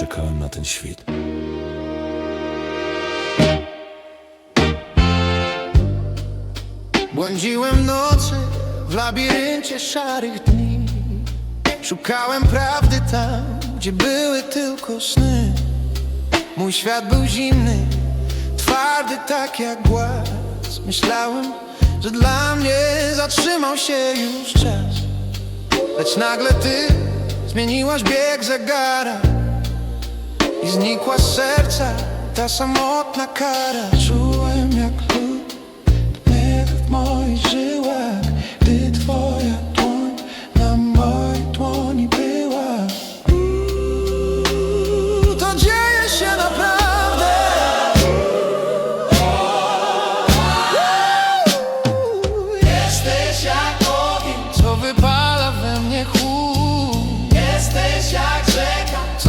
Czekałem na ten świt. Błądziłem nocy w labiryncie szarych dni. Szukałem prawdy tam, gdzie były tylko sny. Mój świat był zimny, twardy tak jak głaz. Myślałem, że dla mnie zatrzymał się już czas. Lecz nagle ty zmieniłaś bieg zegara і зникла серця та самотна кара. Чу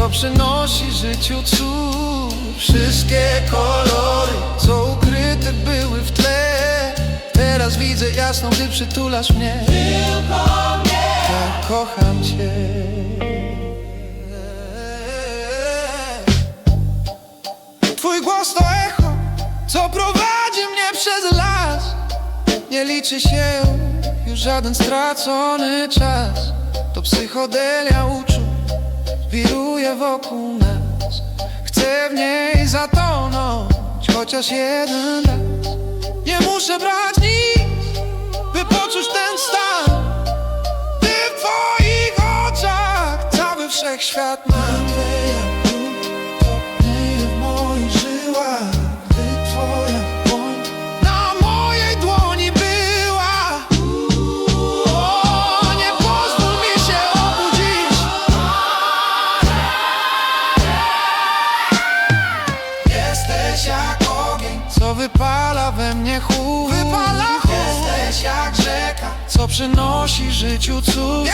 Co przynosi życiu cud. Wszystkie kolory Co ukryte były w tle. Teraz widzę jasno, gdy przytulasz mnie. Tylko mnie. Tak kocham cię. Twój głos to echo Co prowadzi mnie przez las. Nie liczy się już żaden stracony czas. To psychodelia uczuć wiruje wokół nas. Chcę w niej zatonąć chociaż jeden raz. Nie muszę brać nic, by poczuć ten stan. Ty w twoich oczach cały wszechświat mam Jesteś jak ogień, co wypala we mnie chłód Wypala chłód Jesteś jak rzeka, co przynosi życiu cud.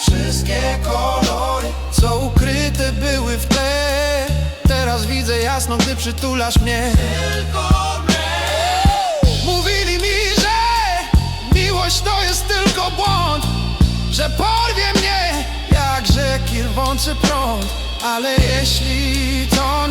Wszystkie kolory, co ukryte były w tle. Teraz widzę jasno, gdy przytulasz mnie. Tylko mnie. Mówili mi, że miłość to jest tylko błąd Że porwie mnie jak rzeki rwący prąd. Ale jeśli To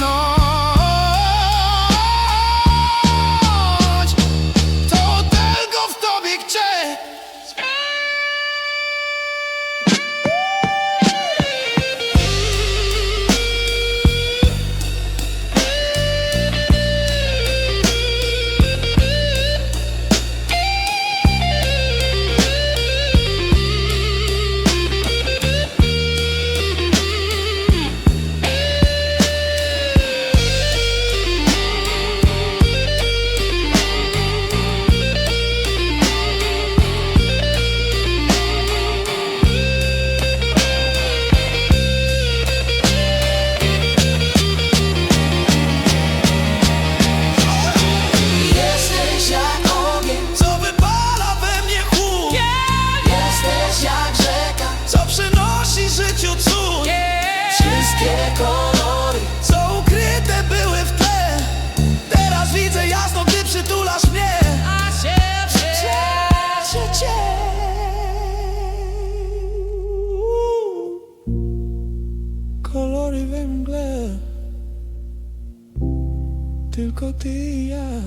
Tylko ty i ja.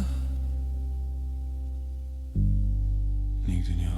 Nigdy nie